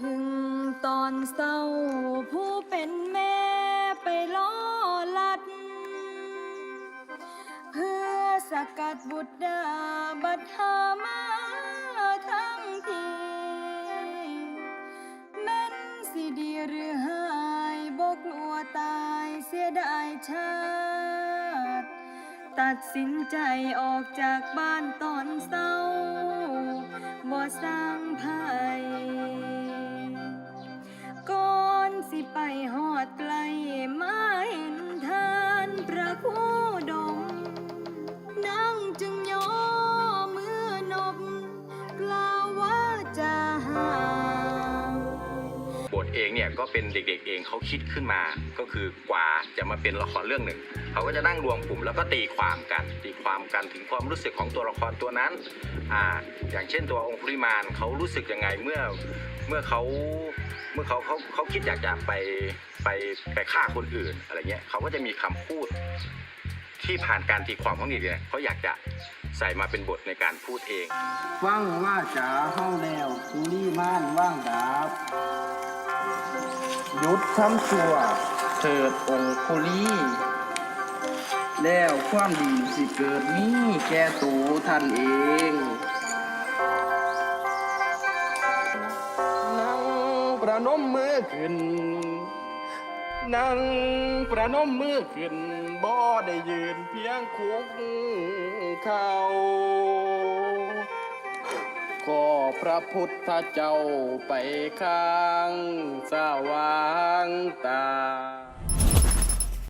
ถึงตอนเศร้าผู้เป็นแม่ไปล้อลัด เพื่อสกัดบุตรดาบัดหามาทั้งทีแม่นสิดีหรือหายบกลัวตายเสียดายชาติ ตัดสินใจออกจากบ้านตอนเศร้าบ่สร้างภัย เองเนี่ยก็เป็นเด็กๆเองเขาคิดขึ้นมา ก็คือกว่าจะมาเป็นละครเรื่องหนึ่งเขาก็จะนั่งรวมกลุ่มแล้วก็ตีความกัน ตีความกันถึงความรู้สึกของตัวละครตัวนั้นอ่าอย่างเช่นตัวองคุลิมานเขารู้สึกยังไงเมื่อเมื่อเขาเมื่อเขาเขาเขาคิดอยากจะไปไปไปฆ่าคนอื่นอะไรเงี้ยเขาก็จะมีคำพูดที่ผ่านการตีความของเด็กเนี่ยเขาอยากจะใส่มาเป็นบทในการพูดเองฟังว่าจ๋าเฮาแล้วคุลี ยุดทำชั่วเถิดองคุลีแล้วความดีสิเกิดมีแก่ตูท่านเองนั่งประนมมือขึ้นนั่งประนมมือขึ้นบ่ได้ยืนเพียงคุกเข่าขอ พระพุทธเจ้าไปข้างสว่างตา